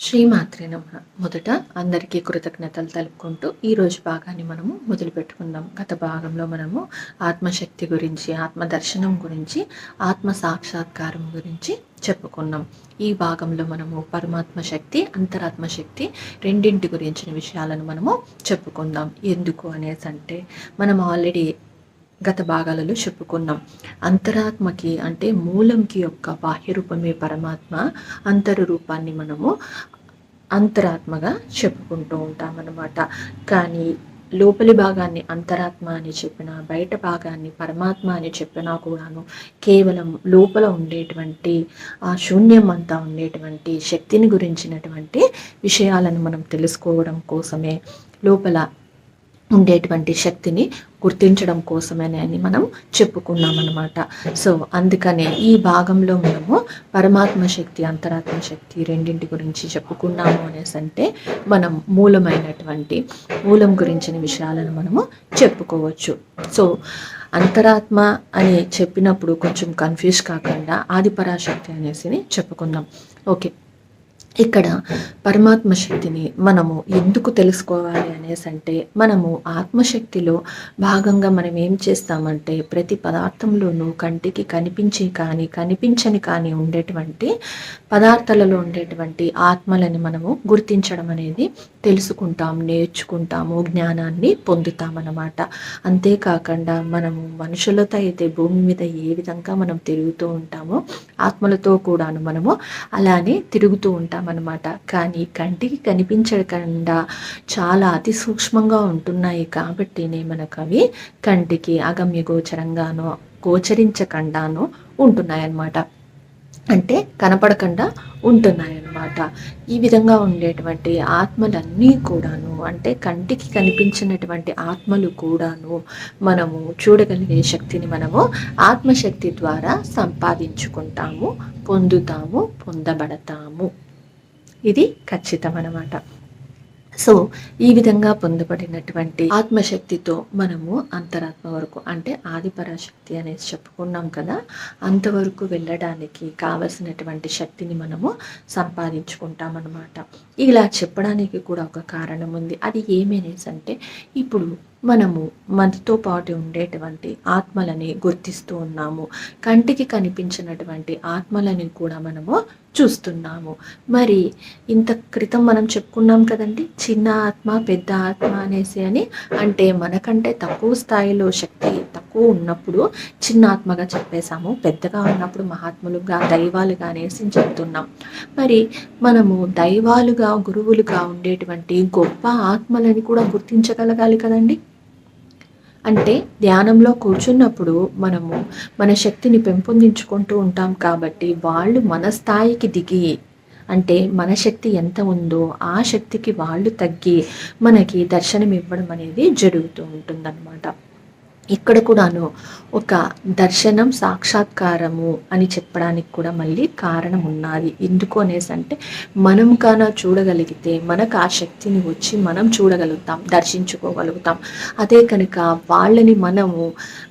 శ్రీమాత్రే నమ. మొదట అందరికీ కృతజ్ఞతలు తెలుపుకుంటూ ఈరోజు భాగాన్ని మనము మొదలు పెట్టుకుందాం గత భాగంలో మనము ఆత్మశక్తి గురించి ఆత్మ దర్శనం గురించి ఆత్మ సాక్షాత్కారం గురించి చెప్పుకున్నాం. ఈ భాగంలో మనము పరమాత్మ శక్తి అంతరాత్మ శక్తి రెండింటి గురించిన విషయాలను మనము చెప్పుకుందాం. ఎందుకు అనేసి అంటే మనం ఆల్రెడీ గత భాగాలలో చెప్పుకున్నాం. అంతరాత్మకి అంటే మూలంకి యొక్క బాహ్య రూపమే పరమాత్మ అంతర రూపాన్ని మనము అంతరాత్మగా చెప్పుకుంటూ ఉంటాం అన్నమాట కానీ లోపలి భాగాన్ని అంతరాత్మ అని చెప్పిన బయట భాగాన్ని పరమాత్మ అని చెప్పినా కూడాను కేవలం లోపల ఉండేటువంటి ఆ శూన్యం అంతా ఉండేటువంటి శక్తిని గురించినటువంటి విషయాలను మనం తెలుసుకోవడం కోసమే లోపల ఉండేటువంటి శక్తిని గుర్తించడం కోసమేనే అని మనం చెప్పుకున్నాం అనమాట సో అందుకనే ఈ భాగంలో మనము పరమాత్మ శక్తి అంతరాత్మ శక్తి రెండింటి గురించి చెప్పుకున్నాము అనేసి అంటే మనం మూలమైనటువంటి మూలం గురించిన విషయాలను మనము చెప్పుకోవచ్చు. సో అంతరాత్మ అని చెప్పినప్పుడు కొంచెం కన్ఫ్యూజ్ కాకుండా ఆదిపరాశక్తి అనేసి చెప్పుకుందాం. ఓకే. ఇక్కడ పరమాత్మ శక్తిని మనము ఎందుకు తెలుసుకోవాలి అనేసి అంటే మనము ఆత్మశక్తిలో భాగంగా మనం ఏం చేస్తామంటే ప్రతి పదార్థంలోనూ కంటికి కనిపించి కానీ కనిపించని కానీ ఉండేటువంటి పదార్థాలలో ఉండేటువంటి ఆత్మలని మనము గుర్తించడం అనేది తెలుసుకుంటాం నేర్చుకుంటాము జ్ఞానాన్ని పొందుతామన్నమాట. అంతేకాకుండా మనము మనుషులతో అయితే భూమి మీద ఏ విధంగా మనం తిరుగుతూ ఉంటామో ఆత్మలతో కూడాను మనము అలానే తిరుగుతూ ఉంటాం. అనమాట కానీ కంటికి కనిపించకుండా చాలా అతి సూక్ష్మంగా ఉంటున్నాయి కాబట్టినే మనకు అవి కంటికి అగమ్య గోచరంగానో గోచరించకుండానో ఉంటున్నాయన్నమాట. అంటే కనపడకుండా ఉంటున్నాయన్నమాట. ఈ విధంగా ఉండేటువంటి ఆత్మలన్నీ కూడాను అంటే కంటికి కనిపించినటువంటి ఆత్మలు కూడాను మనము చూడగలిగే శక్తిని మనము ఆత్మశక్తి ద్వారా సంపాదించుకుంటాము పొందుతాము పొందబడతాము. ఇది ఖచ్చితం అన్నమాట సో ఈ విధంగా పొందబడినటువంటి ఆత్మశక్తితో మనము అంతరాత్మ వరకు అంటే ఆదిపరాశక్తి అనేసి చెప్పుకున్నాం కదా అంతవరకు వెళ్ళడానికి కావలసినటువంటి శక్తిని మనము సంపాదించుకుంటామన్నమాట. ఇలా చెప్పడానికి కూడా ఒక కారణం ఉంది అది ఏమనేసి అంటే ఇప్పుడు మనము మనతో పాటు ఉండేటువంటి ఆత్మలని గుర్తిస్తూ ఉన్నాము. కంటికి కనిపించినటువంటి ఆత్మలని కూడా మనము చూస్తున్నాము. మరి ఇంత క్రితం మనం చెప్పుకున్నాం కదండి చిన్న ఆత్మ పెద్ద ఆత్మ అనేసి అని. అంటే మనకంటే తక్కువ స్థాయిలో శక్తి తక్కువ ఉన్నప్పుడు చిన్న ఆత్మగా చెప్పేశాము పెద్దగా ఉన్నప్పుడు మహాత్ములుగా దైవాలుగా అనేసి చెప్తున్నాం. మరి మనము దైవాలుగా గురువులుగా ఉండేటువంటి గొప్ప ఆత్మలని కూడా గుర్తించగలగాలి కదండి. అంటే ధ్యానంలో కూర్చున్నప్పుడు మనము మన శక్తిని పెంపొందించుకుంటూ ఉంటాం కాబట్టి వాళ్ళు మన స్థాయికి దిగి అంటే మన శక్తి ఎంత ఉందో ఆ శక్తికి వాళ్ళు తగ్గి మనకి దర్శనం ఇవ్వడం అనేది జరుగుతూ ఉంటుందన్నమాట. ఇక్కడ కూడాను ఒక దర్శనం సాక్షాత్కారము అని చెప్పడానికి కూడా మళ్ళీ కారణం ఉన్నది. ఎందుకు అనేసి అంటే మనం కాన చూడగలిగితే మనకు ఆ శక్తిని వచ్చి మనం చూడగలుగుతాం దర్శించుకోగలుగుతాం. అదే కనుక వాళ్ళని మనము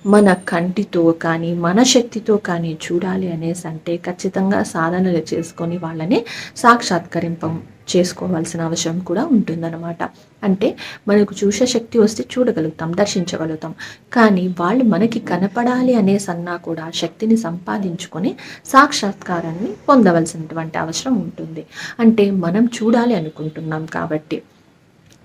మన కంటితో కానీ మన శక్తితో కానీ చూడాలి అనేసి అంటే ఖచ్చితంగా సాధనలు చేసుకొని వాళ్ళని సాక్షాత్కరింపం చేసుకోవాల్సిన అవసరం కూడా ఉంటుందన్నమాట. అంటే మనకు చూసే శక్తి వస్తే చూడగలుగుతాం దర్శించగలుగుతాం. కానీ వాళ్ళు మనకి కనపడాలి అనేసన్నా కూడా శక్తిని సంపాదించుకొని సాక్షాత్కారాన్ని పొందవలసినటువంటి అవసరం ఉంటుంది. అంటే మనం చూడాలి అనుకుంటున్నాం కాబట్టి.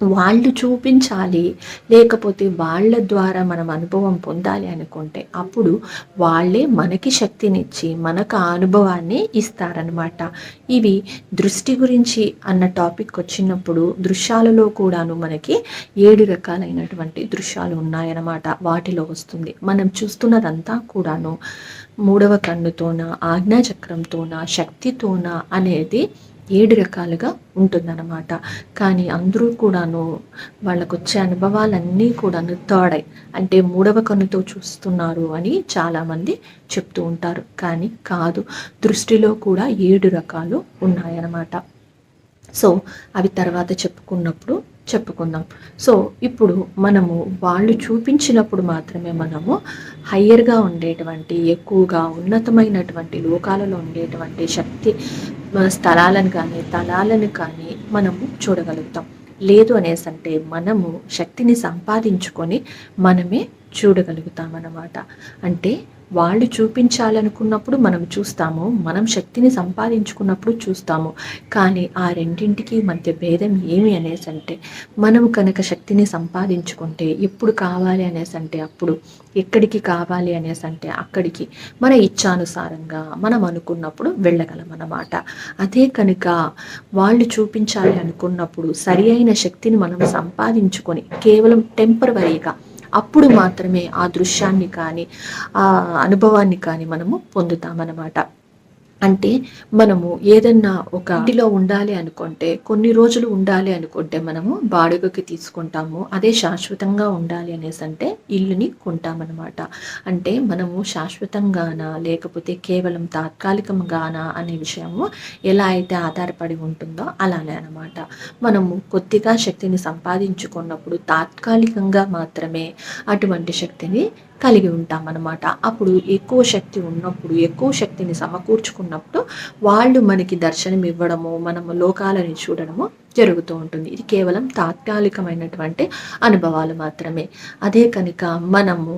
వాళ్ళు చూపించాలి. లేకపోతే వాళ్ళ ద్వారా మనం అనుభవం పొందాలి అనుకుంటే అప్పుడు వాళ్ళే మనకి శక్తినిచ్చి మనకు ఆ అనుభవాన్ని ఇస్తారనమాట ఇవి దృష్టి గురించి అన్న టాపిక్ వచ్చినప్పుడు దృశ్యాలలో కూడాను మనకి ఏడు రకాలైనటువంటి దృశ్యాలు ఉన్నాయన్నమాట. వాటిలో వస్తుంది. మనం చూస్తున్నదంతా కూడాను మూడవ కన్నుతోన ఆజ్ఞాచక్రంతోన శక్తితోన అనేది ఏడు రకాలుగా ఉంటుందన్నమాట. కానీ అందరూ కూడాను వాళ్ళకు వచ్చే అనుభవాలన్నీ కూడాను తాడై అంటే మూడవ కన్నుతో చూస్తున్నారు అని చాలామంది చెప్తూ ఉంటారు. కానీ కాదు దృష్టిలో కూడా ఏడు రకాలు ఉన్నాయన్నమాట. సో అవి తర్వాత చెప్పుకున్నప్పుడు చెప్పుకుందాం. సో ఇప్పుడు మనము వాళ్ళు చూపించినప్పుడు మాత్రమే మనము హయ్యర్గా ఉండేటువంటి ఎక్కువగా ఉన్నతమైనటువంటి లోకాలలో ఉండేటువంటి శక్తి స్థలాలను కానీ తలాలను కానీ మనము చూడగలుగుతాం. లేదు అనేసి అంటే మనము శక్తిని సంపాదించుకొని మనమే చూడగలుగుతాం అన్నమాట అంటే వాళ్ళు చూపించాలనుకున్నప్పుడు మనం చూస్తాము మనం శక్తిని సంపాదించుకున్నప్పుడు చూస్తాము. కానీ ఆ రెండింటికి మధ్య భేదం ఏమి అనేసి అంటే మనం కనుక శక్తిని సంపాదించుకుంటే ఎప్పుడు కావాలి అనేసి అంటే అప్పుడు ఎక్కడికి కావాలి అనేసి అంటే అక్కడికి మన ఇచ్చానుసారంగా మనం అనుకున్నప్పుడు వెళ్ళగలం అన్నమాట అదే కనుక వాళ్ళు చూపించాలి అనుకున్నప్పుడు సరి అయిన శక్తిని మనం సంపాదించుకొని కేవలం టెంపరవరీగా అప్పుడు మాత్రమే ఆ దృశ్యాన్ని కానీ ఆ అనుభవాన్ని కానీ మనము పొందుతామన్నమాట. అంటే మనము ఏదన్నా ఒక ఇంటిలో ఉండాలి అనుకుంటే కొన్ని రోజులు ఉండాలి అనుకుంటే మనము బాడుగకి తీసుకుంటాము. అదే శాశ్వతంగా ఉండాలి అనేసి అంటే ఇల్లుని కొంటామన్నమాట. అంటే మనము శాశ్వతంగానా లేకపోతే కేవలం తాత్కాలికంగానా అనే విషయము ఎలా అయితే ఆధారపడి ఉంటుందో అలానే అనమాట మనము కొద్దిగా శక్తిని సంపాదించుకున్నప్పుడు తాత్కాలికంగా మాత్రమే అటువంటి శక్తిని కలిగి ఉంటాం అన్నమాట. అప్పుడు ఎక్కువ శక్తి ఉన్నప్పుడు ఎక్కువ శక్తిని సమకూర్చుకున్నప్పుడు వాళ్ళు మనకి దర్శనం ఇవ్వడము మనము లోకాలని చూడడము జరుగుతూ ఉంటుంది. ఇది కేవలం తాత్కాలికమైనటువంటి అనుభవాలు మాత్రమే. అదే కనుక మనము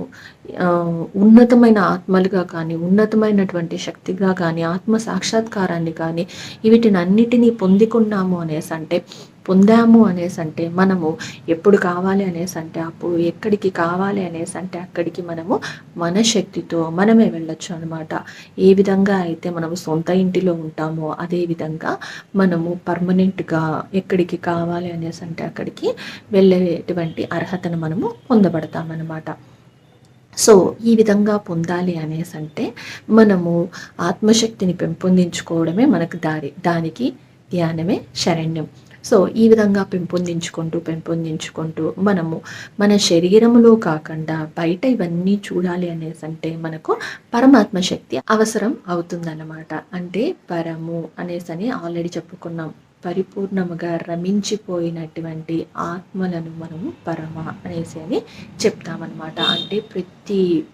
ఉన్నతమైన ఆత్మలుగా కానీ ఉన్నతమైనటువంటి శక్తిగా కానీ ఆత్మ సాక్షాత్కారాన్ని కానీ వీటిని అన్నిటినీ పొందుకున్నాము అనేసి అంటే పొందాము అనేసి అంటే మనము ఎప్పుడు కావాలి అనేసి అంటే అప్పుడు ఎక్కడికి కావాలి అనేసి అంటే అక్కడికి మనము మన శక్తితో మనమే వెళ్ళొచ్చు అనమాట ఏ విధంగా అయితే మనము సొంత ఇంటిలో ఉంటామో అదే విధంగా మనము పర్మనెంట్గా ఎక్కడికి కావాలి అనేసి అంటే అక్కడికి వెళ్ళేటువంటి అర్హతను మనము పొందబడతామన్నమాట సో ఈ విధంగా పొందాలి అనేసి అంటే మనము ఆత్మశక్తిని పెంపొందించుకోవడమే మనకు దారి దానికి ధ్యానమే శరణ్యం. సో ఈ విధంగా పెంపొందించుకుంటూ పెంపొందించుకుంటూ మనము మన శరీరంలో కాకుండా బయట ఇవన్నీ చూడాలి అనేసి అంటే మనకు పరమాత్మ శక్తి అవసరం అవుతుందన్నమాట. అంటే పరము అనేసి అని ఆల్రెడీ చెప్పుకున్నాం. పరిపూర్ణముగా రమించిపోయినటువంటి ఆత్మలను మనము పరమ అనేసి అని చెప్తామన్నమాట. అంటే ప్రతి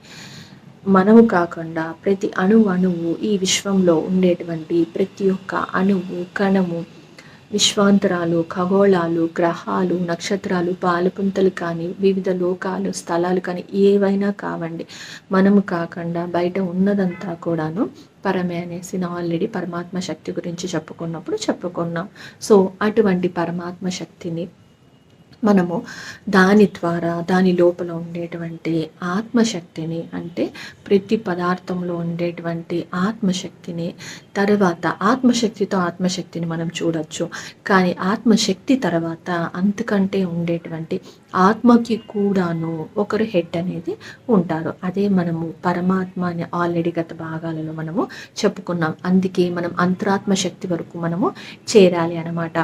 మనము కాకుండా ప్రతి అణువు అణువు ఈ విశ్వంలో ఉండేటువంటి ప్రతి ఒక్క అణువు కణము విశ్వాంతరాలు ఖగోళాలు గ్రహాలు నక్షత్రాలు పాలపుంతలు కానీ వివిధ లోకాలు స్థలాలు కానీ ఏవైనా కావండి. మనము కాకుండా బయట ఉన్నదంతా కూడాను పరమే అనేసి ఆల్రెడీ పరమాత్మ శక్తి గురించి చెప్పుకున్నప్పుడు చెప్పుకున్నాం. సో అటువంటి పరమాత్మ శక్తిని మనము దాని ద్వారా దాని లోపల ఉండేటువంటి ఆత్మశక్తిని అంటే ప్రతి పదార్థంలో ఉండేటువంటి ఆత్మశక్తిని తర్వాత ఆత్మశక్తితో ఆత్మశక్తిని మనం చూడొచ్చు. కానీ ఆత్మశక్తి తర్వాత అంతకంటే ఉండేటువంటి ఆత్మకి కూడాను ఒకరు హెడ్ అనేది ఉంటారు. అదే మనము పరమాత్మ అని ఆల్రెడీ గత భాగాలలో మనము చెప్పుకున్నాం. అందుకే మనం అంతరాత్మ శక్తి వరకు మనము చేరాలి అనమాట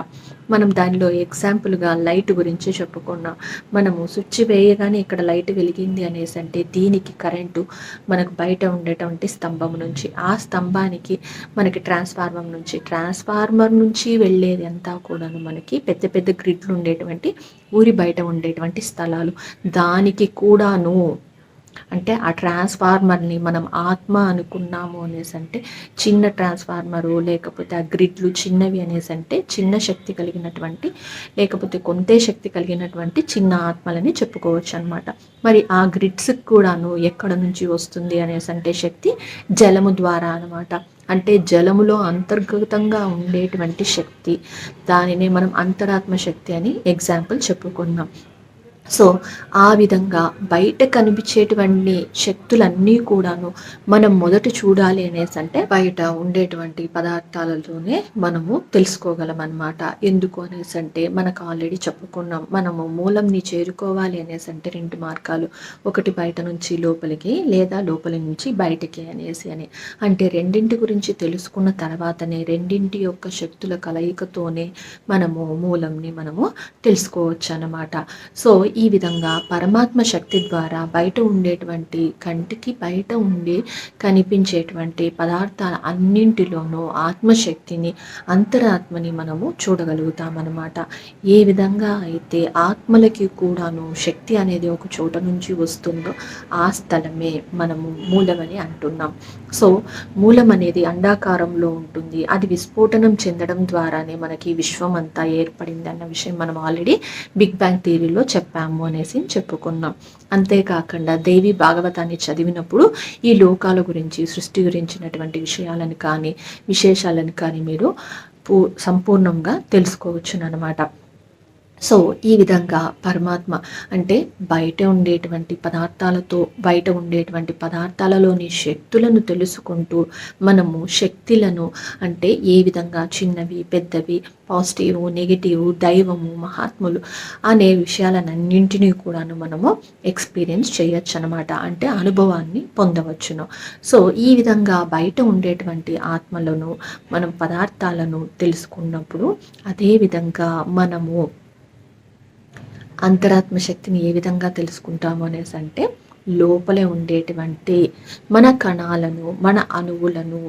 మనం దానిలో ఎగ్జాంపుల్గా లైట్ గురించి చెప్పుకున్నాం. మనము స్విచ్ వేయగానే ఇక్కడ లైట్ వెలిగింది అనేసి అంటే దీనికి కరెంటు మనకు బయట ఉండేటువంటి స్తంభం నుంచి ఆ స్తంభానికి మనకి ట్రాన్స్ఫార్మర్ నుంచి ట్రాన్స్ఫార్మర్ నుంచి వెళ్ళేది అంతా కూడాను మనకి పెద్ద పెద్ద గ్రిడ్లు ఉండేటువంటి ఊరి బయట ఉండేటువంటి స్థలాలు. దానికి కూడాను అంటే ఆ ట్రాన్స్ఫార్మర్ని మనం ఆత్మ అనుకున్నాము అనేసి అంటే చిన్న ట్రాన్స్ఫార్మరు లేకపోతే ఆ గ్రిడ్లు చిన్నవి అనేసి అంటే చిన్న శక్తి కలిగినటువంటి లేకపోతే కొంతే శక్తి కలిగినటువంటి చిన్న ఆత్మలని చెప్పుకోవచ్చు అనమాట మరి ఆ గ్రిడ్స్కి కూడాను ఎక్కడ నుంచి వస్తుంది అనేసి అంటే శక్తి జలము ద్వారా అనమాట అంటే జలములో అంతర్గతంగా ఉండేటువంటి శక్తి దానినే మనం అంతరాత్మ శక్తి అని ఎగ్జాంపుల్ చెప్పుకున్నాం. సో ఆ విధంగా బయట కనిపించేటువంటి శక్తులన్నీ కూడాను మనం మొదట చూడాలి అనేసి అంటే బయట ఉండేటువంటి పదార్థాలతోనే మనము తెలుసుకోగలం అనమాట ఎందుకు అనేసి అంటే మనకు ఆల్రెడీ చెప్పుకున్నాం మనము మూలంని చేరుకోవాలి అనేసి అంటే రెండు మార్గాలు. ఒకటి బయట నుంచి లోపలికి లేదా లోపల నుంచి బయటికి అనేసి అని. అంటే రెండింటి గురించి తెలుసుకున్న తర్వాతనే రెండింటి యొక్క శక్తుల కలయికతోనే మనము మూలంని మనము తెలుసుకోవచ్చు అన్నమాట సో ఈ విధంగా పరమాత్మ శక్తి ద్వారా బయట ఉండేటువంటి కంటికి బయట ఉండి కనిపించేటువంటి పదార్థాల అన్నింటిలోనూ ఆత్మశక్తిని అంతరాత్మని మనము చూడగలుగుతామన్నమాట. ఏ విధంగా అయితే ఆత్మలకి కూడాను శక్తి అనేది ఒక చోట నుంచి వస్తుందో ఆ స్థలమే మనము మూలమని అంటున్నాం. సో మూలం అనేది అండాకారంలో ఉంటుంది. అది విస్ఫోటనం చెందడం ద్వారానే మనకి విశ్వం అంతా ఏర్పడింది అన్న విషయం మనం ఆల్రెడీ బిగ్ బ్యాంగ్ థియరీలో చెప్పాము అనేసి చెప్పుకున్నాం. అంతేకాకుండా దేవి భాగవతాన్ని చదివినప్పుడు ఈ లోకాల గురించి సృష్టి గురించినటువంటి విషయాలను కానీ విశేషాలను కానీ మీరు పూ సంపూర్ణంగా తెలుసుకోవచ్చు అనమాట సో ఈ విధంగా పరమాత్మ అంటే బయట ఉండేటువంటి పదార్థాలతో బయట ఉండేటువంటి పదార్థాలలోని శక్తులను తెలుసుకుంటూ మనము శక్తులను అంటే ఏ విధంగా చిన్నవి పెద్దవి పాజిటివ్ నెగిటివ్ దైవము మహాత్ములు అనే విషయాలన్నింటినీ కూడాను మనము ఎక్స్పీరియన్స్ చేయొచ్చు అనమాట అంటే అనుభవాన్ని పొందవచ్చును. సో ఈ విధంగా బయట ఉండేటువంటి ఆత్మలను మనం పదార్థాలను తెలుసుకున్నప్పుడు అదే విధంగా మనము అంతరాత్మ శక్తిని ఏ విధంగా తెలుసుకుంటాము అనేసి అంటే లోపలే ఉండేటువంటి మన కణాలను మన అణువులను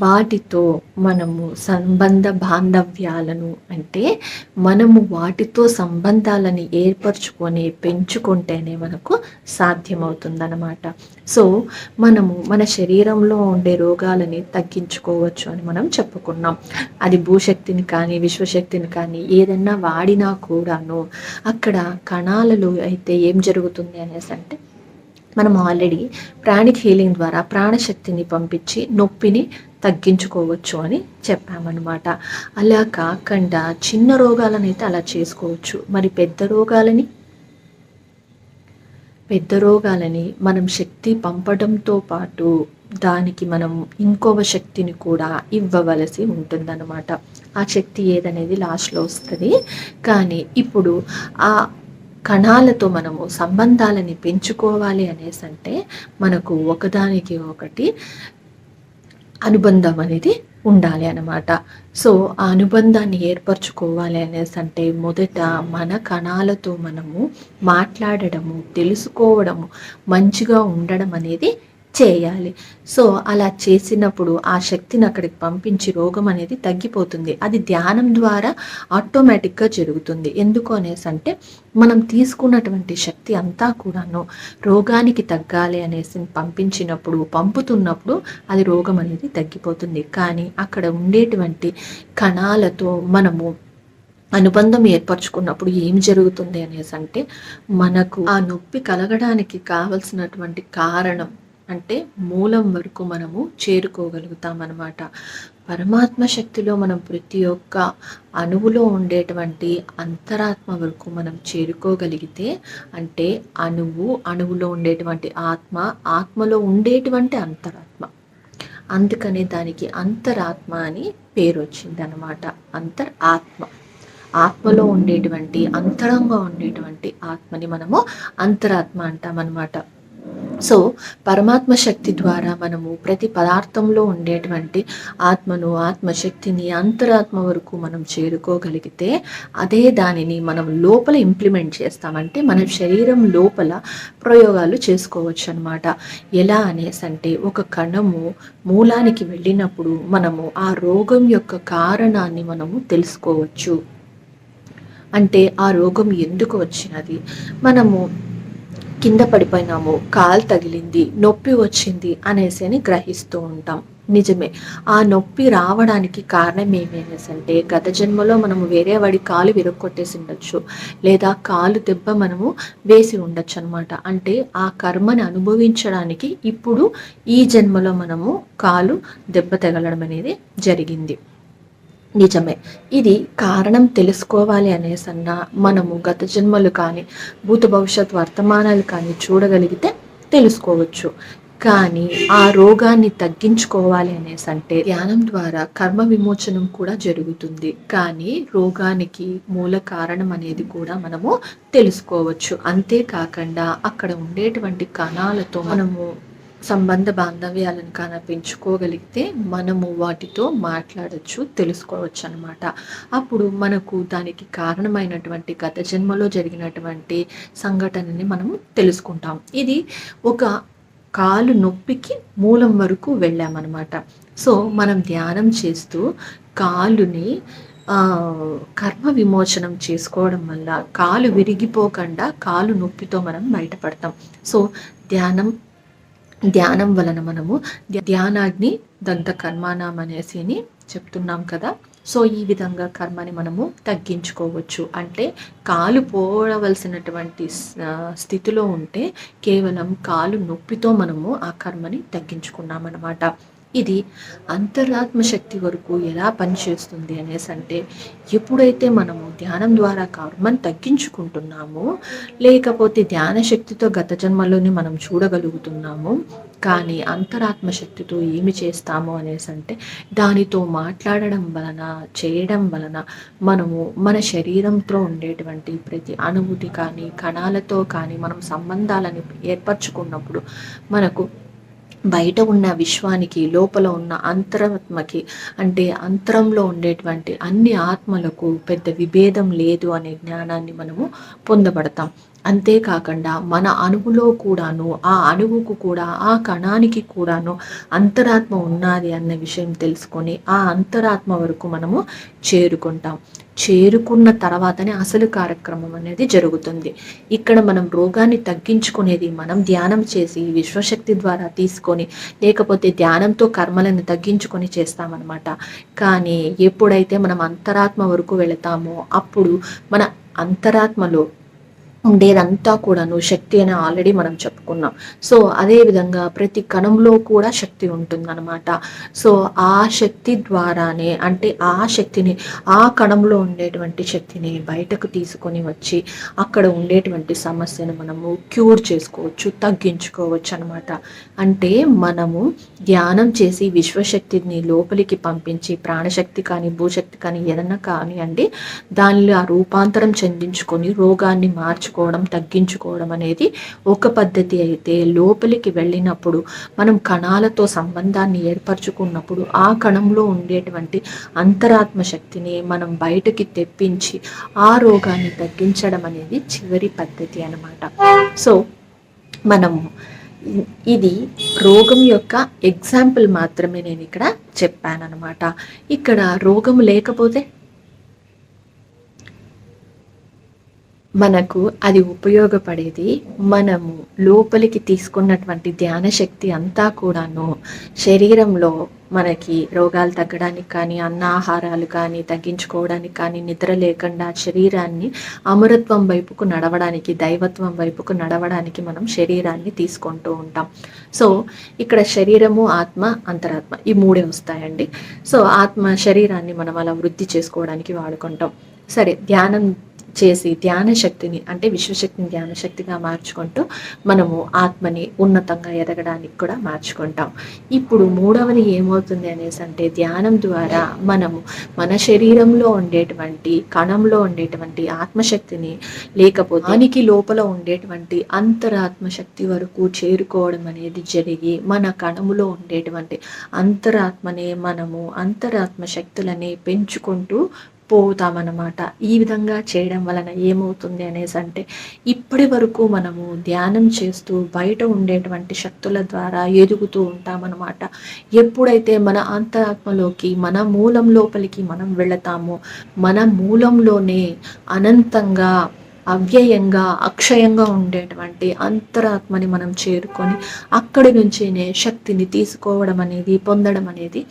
వాటితో మనము సంబంధ బాంధవ్యాలను అంటే మనము వాటితో సంబంధాలని ఏర్పరచుకొని పెంచుకుంటేనే మనకు సాధ్యమవుతుందన్నమాట. సో మనము మన శరీరంలో ఉండే రోగాలని తగ్గించుకోవచ్చు అని మనం చెప్పుకున్నాం. అది భూశక్తిని కానీ విశ్వశక్తిని కానీ ఏదన్నా వాడినా కూడాను అక్కడ కణాలలో అయితే ఏం జరుగుతుంది అనేసి అంటే మనం ఆల్రెడీ ప్రాణిక్ హీలింగ్ ద్వారా ప్రాణశక్తిని పంపించి నొప్పిని తగ్గించుకోవచ్చు అని చెప్పామన్నమాట. అలా కాకుండా చిన్న రోగాలను అయితే అలా చేసుకోవచ్చు. మరి పెద్ద రోగాలని? పెద్ద రోగాలని మనం శక్తి పంపడంతో పాటు దానికి మనం ఇంకొక శక్తిని కూడా ఇవ్వవలసి ఉంటుందన్నమాట. ఆ శక్తి ఏదనేది లాస్ట్లో వస్తుంది. కానీ ఇప్పుడు ఆ కణాలతో మనము సంబంధాలని పెంచుకోవాలి అనేసి అంటే మనకు ఒకదానికి ఒకటి అనుబంధం అనేది ఉండాలి అన్నమాట. సో ఆ అనుబంధాన్ని ఏర్పరచుకోవాలి అనేసి అంటే మొదట మన కణాలతో మనము మాట్లాడడము తెలుసుకోవడము మంచిగా ఉండడం అనేది చేయాలి. సో అలా చేసినప్పుడు ఆ శక్తిని అక్కడికి పంపించి రోగం అనేది తగ్గిపోతుంది. అది ధ్యానం ద్వారా ఆటోమేటిక్గా జరుగుతుంది. ఎందుకు అనేసి అంటే మనం తీసుకున్నటువంటి శక్తి అంతా కూడాను రోగానికి తగ్గాలి అనేసి పంపించినప్పుడు పంపుతున్నప్పుడు అది రోగం అనేది తగ్గిపోతుంది. కానీ అక్కడ ఉండేటువంటి కణాలతో మనము అనుబంధం ఏర్పరచుకున్నప్పుడు ఏం జరుగుతుంది అనేసి అంటే మనకు ఆ నొప్పి కలగడానికి కావలసినటువంటి కారణం అంటే మూలం వరకు మనము చేరుకోగలుగుతాం అన్నమాట పరమాత్మ శక్తిలో మనం ప్రతి ఒక్క అణువులో ఉండేటువంటి అంతరాత్మ వరకు మనం చేరుకోగలిగితే అంటే అణువు అణువులో ఉండేటువంటి ఆత్మ ఆత్మలో ఉండేటువంటి అంతరాత్మ. అందుకనే దానికి అంతరాత్మ అని పేరు వచ్చింది అనమాట అంతర్ ఆత్మ. ఆత్మలో ఉండేటువంటి అంతరంగా ఉండేటువంటి ఆత్మని మనము అంతరాత్మ అంటామన్నమాట. సో పరమాత్మ శక్తి ద్వారా మనము ప్రతి పదార్థంలో ఉండేటువంటి ఆత్మను ఆత్మశక్తిని అంతరాత్మ వరకు మనం చేరుకోగలిగితే అదే దానిని మనం లోపల ఇంప్లిమెంట్ చేస్తామంటే మన శరీరం లోపల ప్రయోగాలు చేసుకోవచ్చు అనమాట ఎలా అనేసి అంటే ఒక కణము మూలానికి వెళ్ళినప్పుడు మనము ఆ రోగం యొక్క కారణాన్ని మనము తెలుసుకోవచ్చు. అంటే ఆ రోగం ఎందుకు వచ్చినది? మనము కింద పడిపోయినాము కాలు తగిలింది నొప్పి వచ్చింది అనేసి అని గ్రహిస్తూ ఉంటాం. నిజమే ఆ నొప్పి రావడానికి కారణం ఏమేనేసి అంటే గత జన్మలో మనము వేరే వాడి కాలు విరగొట్టేసి ఉండొచ్చు లేదా కాలు దెబ్బ మనము వేసి ఉండొచ్చు అనమాట అంటే ఆ కర్మని అనుభవించడానికి ఇప్పుడు ఈ జన్మలో మనము కాలు దెబ్బ తగలడం అనేది జరిగింది. నిజమే. ఇది కారణం తెలుసుకోవాలి అనేసన్నా మనము గత జన్మలు కానీ భూత భవిష్యత్ వర్తమానాలు కానీ చూడగలిగితే తెలుసుకోవచ్చు. కానీ ఆ రోగాన్ని తగ్గించుకోవాలి అనేసి అంటే ధ్యానం ద్వారా కర్మ విమోచనం కూడా జరుగుతుంది. కానీ రోగానికి మూల కారణం అనేది కూడా మనము తెలుసుకోవచ్చు. అంతేకాకుండా అక్కడ ఉండేటువంటి కణాలతో మనము సంబంధ బాంధవ్యాలను కానీ పెంచుకోగలిగితే మనము వాటితో మాట్లాడచ్చు తెలుసుకోవచ్చు అనమాట అప్పుడు మనకు దానికి కారణమైనటువంటి గత జన్మలో జరిగినటువంటి సంఘటనని మనం తెలుసుకుంటాం. ఇది ఒక కాలు నొప్పికి మూలం వరకు వెళ్ళామన్నమాట. సో మనం ధ్యానం చేస్తూ కాలుని కర్మ విమోచనం చేసుకోవడం వల్ల కాలు విరిగిపోకుండా కాలు నొప్పితో మనం బయటపడతాం. సో ధ్యానం ధ్యానం వలన మనము ధ్యానాగ్ని దంత కర్మానం అనేసి చెప్తున్నాం కదా. సో ఈ విధంగా కర్మని మనము తగ్గించుకోవచ్చు. అంటే కాలు పోవలసినటువంటి స్థితిలో ఉంటే కేవలం కాలు నొప్పితో మనము ఆ కర్మని తగ్గించుకున్నామన్నమాట. ఇది అంతరాత్మ శక్తి వరకు ఎలా పనిచేస్తుంది అనేసి అంటే ఎప్పుడైతే మనము ధ్యానం ద్వారా కర్మను తగ్గించుకుంటున్నామో లేకపోతే ధ్యాన శక్తితో గత జన్మలోని మనం చూడగలుగుతున్నాము కానీ అంతరాత్మ శక్తితో ఏమి చేస్తాము అనేసి అంటే దానితో మాట్లాడడం వలన చేయడం వలన మనము మన శరీరంతో ఉండేటువంటి ప్రతి అనుభూతి కానీ కణాలతో కానీ మనం సంబంధాలను ఏర్పరచుకున్నప్పుడు మనకు బయట ఉన్న విశ్వానికి లోపల ఉన్న అంతరాత్మకి అంటే అంతరంలో ఉండేటువంటి అన్ని ఆత్మలకు పెద్ద విభేదం లేదు అనే జ్ఞానాన్ని మనము పొందబడతాం. అంతేకాకుండా మన అణువులో కూడాను ఆ అణువుకు కూడా ఆ కణానికి కూడాను అంతరాత్మ ఉన్నది అన్న విషయం తెలుసుకొని ఆ అంతరాత్మ వరకు మనము చేరుకుంటాం. చేరుకున్న తర్వాతనే అసలు కార్యక్రమం అనేది జరుగుతుంది. ఇక్కడ మనం రోగాన్ని తగ్గించుకునేది మనం ధ్యానం చేసి విశ్వశక్తి ద్వారా తీసుకొని లేకపోతే ధ్యానంతో కర్మలను తగ్గించుకొని చేస్తామన్నమాట. కానీ ఎప్పుడైతే మనం అంతరాత్మ వరకు వెళతామో అప్పుడు మన అంతరాత్మలో ఉండేదంతా కూడాను శక్తి అని ఆల్రెడీ మనం చెప్పుకున్నాం. సో అదే విధంగా ప్రతి కణంలో కూడా శక్తి ఉంటుందన్నమాట. సో ఆ శక్తి ద్వారానే అంటే ఆ శక్తిని ఆ కణంలో ఉండేటువంటి శక్తిని బయటకు తీసుకొని వచ్చి అక్కడ ఉండేటువంటి సమస్యను మనము క్యూర్ చేసుకోవచ్చు తగ్గించుకోవచ్చు అనమాట అంటే మనము ధ్యానం చేసి విశ్వశక్తిని లోపలికి పంపించి ప్రాణశక్తి కానీ భూశక్తి కానీ ఏదన్నా అండి దానిలో ఆ రూపాంతరం చెందించుకొని రోగాన్ని మార్చు మార్చుకోవడం తగ్గించుకోవడం అనేది ఒక పద్ధతి అయితే. లోపలికి వెళ్ళినప్పుడు మనం కణాలతో సంబంధాన్ని ఏర్పరచుకున్నప్పుడు ఆ కణంలో ఉండేటువంటి అంతరాత్మ శక్తిని మనం బయటకి తెప్పించి ఆ రోగాన్ని తగ్గించడం అనేది చివరి పద్ధతి అనమాట సో మనము ఇది రోగం యొక్క ఎగ్జాంపుల్ మాత్రమే నేను ఇక్కడ చెప్పాను అనమాట ఇక్కడ రోగం లేకపోతే మనకు అది ఉపయోగపడేది మనము లోపలికి తీసుకున్నటువంటి ధ్యాన శక్తి అంతా కూడాను శరీరంలో మనకి రోగాలు తగ్గడానికి కానీ అన్నాహారాలు కానీ తగ్గించుకోవడానికి కానీ నిద్ర లేకుండా శరీరాన్ని అమరత్వం వైపుకు నడవడానికి దైవత్వం వైపుకు నడవడానికి మనం శరీరాన్ని తీసుకుంటూ ఉంటాం. సో ఇక్కడ శరీరము ఆత్మ అంతరాత్మ ఈ మూడే వస్తాయండి. సో ఆత్మ శరీరాన్ని మనం అలా వృద్ధి చేసుకోవడానికి వాడుకుంటాం. సరే ధ్యానం చేసి ధ్యాన శక్తిని అంటే విశ్వశక్తిని ధ్యాన శక్తిగా మార్చుకుంటూ మనము ఆత్మని ఉన్నతంగా ఎదగడానికి కూడా మార్చుకుంటాం. ఇప్పుడు మూడవది ఏమవుతుంది అనేసి అంటే ధ్యానం ద్వారా మనము మన శరీరంలో ఉండేటువంటి కణంలో ఉండేటువంటి ఆత్మశక్తిని లేకపోతే దానికి లోపల ఉండేటువంటి అంతరాత్మ శక్తి వరకు చేరుకోవడం అనేది జరిగి మన కణములో ఉండేటువంటి అంతరాత్మనే మనము అంతరాత్మ శక్తులని పెంచుకుంటూ పోతామన్నమాట. ఈ విధంగా చేయడం వలన ఏమవుతుంది అనేసి అంటే ఇప్పటి వరకు మనము ధ్యానం చేస్తూ బయట ఉండేటువంటి శక్తుల ద్వారా ఎదుగుతూ ఉంటామన్నమాట. ఎప్పుడైతే మన అంతరాత్మలోకి మన మూలం లోపలికి మనం వెళతామో మన మూలంలోనే అనంతంగా అవ్యయంగా అక్షయంగా ఉండేటువంటి అంతరాత్మని మనం చేరుకొని అక్కడి నుంచేనే శక్తిని తీసుకోవడం అనేది పొందడం అనేది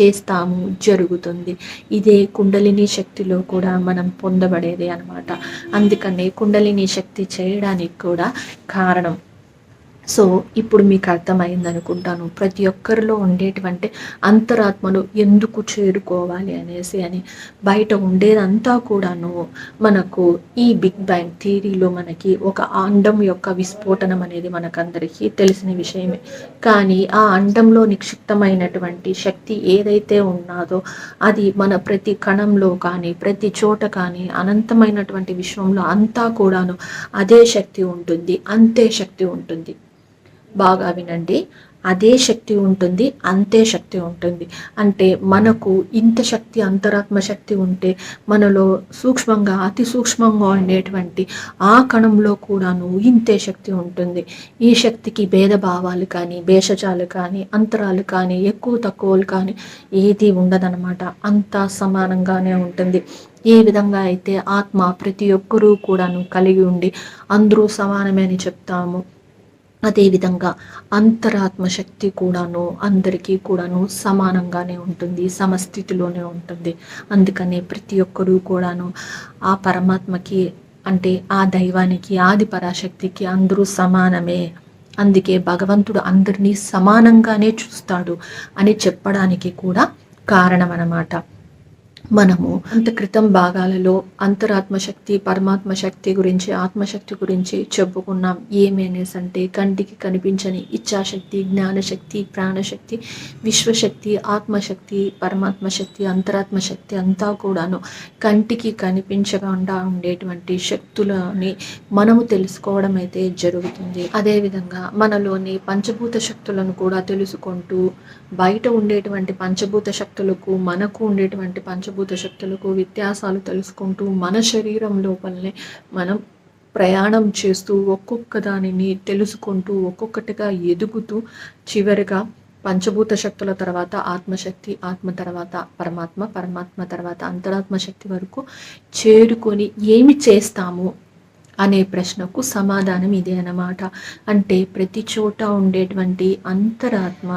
చేస్తాము జరుగుతుంది. ఇదే కుండలిని శక్తిలో కూడా మనం పొందబడేది అనమాట అందుకనే కుండలిని శక్తి చేయడానికి కూడా కారణం. సో ఇప్పుడు మీకు అర్థమైంది అనుకుంటాను ప్రతి ఒక్కరిలో ఉండేటువంటి అంతరాత్మను ఎందుకు చేరుకోవాలి అనేసి అని. బయట ఉండేదంతా కూడాను మనకు ఈ బిగ్ బ్యాంగ్ థియరీలో మనకి ఒక అండం యొక్క విస్ఫోటనం అనేది మనకందరికీ తెలిసిన విషయమే. కానీ ఆ అండంలో నిక్షిప్తమైనటువంటి శక్తి ఏదైతే ఉన్నదో అది మన ప్రతి కణంలో కానీ ప్రతి చోట కానీ అనంతమైనటువంటి విశ్వంలో అంతా కూడాను అదే శక్తి ఉంటుంది అంతే శక్తి ఉంటుంది. బాగా వినండి. అదే శక్తి ఉంటుంది అంతే శక్తి ఉంటుంది. అంటే మనకు ఇంత శక్తి అంతరాత్మ శక్తి ఉంటే మనలో సూక్ష్మంగా అతి సూక్ష్మంగా ఉండేటువంటి ఆ కణంలో కూడాను ఇంతే శక్తి ఉంటుంది. ఈ శక్తికి భేదభావాలు కానీ భేషజాలు కానీ అంతరాలు కానీ ఎక్కువ తక్కువలు కానీ ఏది ఉండదనమాట అంతా సమానంగానే ఉంటుంది. ఏ విధంగా అయితే ఆత్మ ప్రతి ఒక్కరూ కూడాను కలిగి ఉండి అందరూ సమానమే అని చెప్తాము. అదేవిధంగా అంతరాత్మ శక్తి కూడాను అందరికీ కూడాను సమానంగానే ఉంటుంది సమస్థితిలోనే ఉంటుంది. అందుకనే ప్రతి ఒక్కరూ కూడాను ఆ పరమాత్మకి అంటే ఆ దైవానికి ఆది పరాశక్తికి అందరూ సమానమే. అందుకే భగవంతుడు అందరినీ సమానంగానే చూస్తాడు అని చెప్పడానికి కూడా కారణం అన్నమాట మనము అంత క్రితం భాగాలలో అంతరాత్మ శక్తి పరమాత్మ శక్తి గురించి ఆత్మశక్తి గురించి చెప్పుకున్నాం. ఏమి అంటే కంటికి కనిపించని ఇచ్ఛాశక్తి జ్ఞానశక్తి ప్రాణశక్తి విశ్వశక్తి ఆత్మశక్తి పరమాత్మ శక్తి అంతరాత్మ శక్తి అంతా కూడాను కంటికి కనిపించకుండా ఉండేటువంటి శక్తులని మనము తెలుసుకోవడం అయితే జరుగుతుంది. అదేవిధంగా మనలోని పంచభూత శక్తులను కూడా తెలుసుకుంటూ బయట ఉండేటువంటి పంచభూత శక్తులకు మనకు ఉండేటువంటి పంచభూత పంచభూత శక్తులకు వ్యత్యాసాలు తెలుసుకుంటూ మన శరీరం లోపలనే మనం ప్రయాణం చేస్తూ ఒక్కొక్క దానిని తెలుసుకుంటూ ఒక్కొక్కటిగా ఎదుగుతూ చివరిగా పంచభూత శక్తుల తర్వాత ఆత్మశక్తి ఆత్మ తర్వాత పరమాత్మ పరమాత్మ తర్వాత అంతరాత్మ శక్తి వరకు చేరుకొని ఏమి చేస్తాము అనే ప్రశ్నకు సమాధానం ఇదే అన్నమాట. అంటే ప్రతి చోట ఉండేటువంటి అంతరాత్మ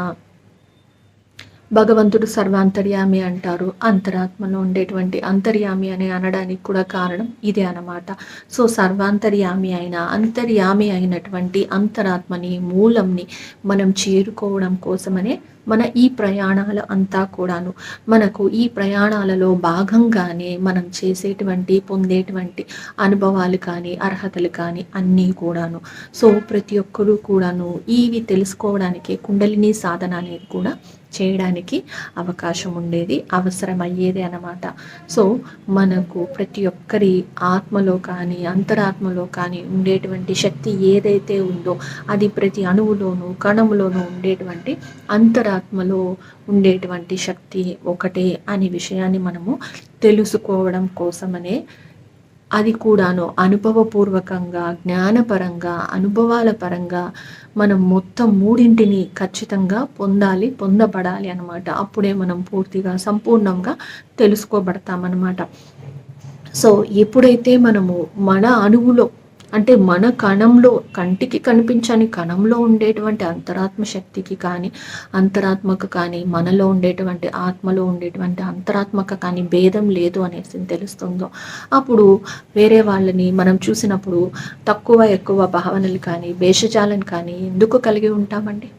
భగవంతుడు సర్వాంతర్యామి అంటారు. అంతరాత్మలో ఉండేటువంటి అంతర్యామి అని అనడానికి కూడా కారణం ఇదే అనమాట సో సర్వాంతర్యామి అయిన అంతర్యామి అయినటువంటి అంతరాత్మని మూలంని మనం చేరుకోవడం కోసమనే మన ఈ ప్రయాణాలు అంతా కూడాను. మనకు ఈ ప్రయాణాలలో భాగంగానే మనం చేసేటువంటి పొందేటువంటి అనుభవాలు కానీ అర్హతలు కానీ అన్నీ కూడాను. సో ప్రతి ఒక్కరూ కూడాను ఇవి తెలుసుకోవడానికి కుండలిని సాధన అనేది కూడా చేయడానికి అవకాశం ఉండేది అవసరమయ్యేది అనమాట సో మనకు ప్రతి ఒక్కరి ఆత్మలో కానీ అంతరాత్మలో కానీ ఉండేటువంటి శక్తి ఏదైతే ఉందో అది ప్రతి అణువులోనూ కణములోనూ ఉండేటువంటి అంతరాత్మలో ఉండేటువంటి శక్తి ఒకటే అనే విషయాన్ని మనము తెలుసుకోవడం కోసమనే అది కూడాను అనుభవపూర్వకంగా జ్ఞానపరంగా అనుభవాల పరంగా మనం మొత్తం మూడింటిని ఖచ్చితంగా పొందాలి పొందబడాలి అనమాట అప్పుడే మనం పూర్తిగా సంపూర్ణంగా తెలుసుకోబడతామన్నమాట. సో ఎప్పుడైతే మనము మన అణువులో అంటే మన కణంలో కంటికి కనిపించని కణంలో ఉండేటువంటి అంతరాత్మ శక్తికి కానీ అంతరాత్మకు కానీ మనలో ఉండేటువంటి ఆత్మలో ఉండేటువంటి అంతరాత్మక కానీ భేదం లేదు అనేసి తెలుస్తుందో అప్పుడు వేరే వాళ్ళని మనం చూసినప్పుడు తక్కువ ఎక్కువ భావనలు కానీ భేషజాలను కానీ ఎందుకు కలిగి ఉంటామండి?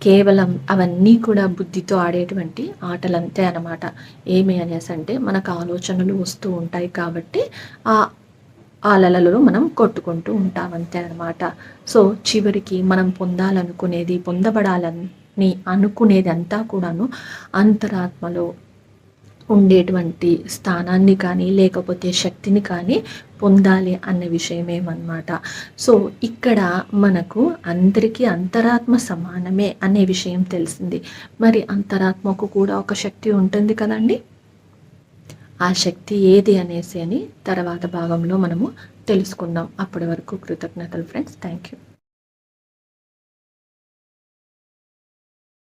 కేవలం అవన్నీ కూడా బుద్ధితో ఆడేటువంటి ఆటలంతే అనమాట ఏమి అనేసి అంటే మనకు ఆలోచనలు వస్తూ ఉంటాయి కాబట్టి ఆ ఆలలలో మనం కొట్టుకుంటూ ఉంటాం అంతే అనమాట సో చివరికి మనం పొందాలనుకునేది పొందబడాలని అనుకునేది అంతా కూడాను అంతరాత్మలో ఉండేటువంటి స్థానాన్ని కానీ లేకపోతే శక్తిని కానీ పొందాలి అన్న విషయమేమన్నమాట సో ఇక్కడ మనకు అందరికీ అంతరాత్మ సమానమే అనే విషయం తెలిసింది. మరి అంతరాత్మకు కూడా ఒక శక్తి ఉంటుంది కదండి? ఆ శక్తి ఏది అనేసి అని తర్వాత భాగంలో మనము తెలుసుకుందాం. అప్పటి వరకు కృతజ్ఞతలు ఫ్రెండ్స్ థ్యాంక్ యూ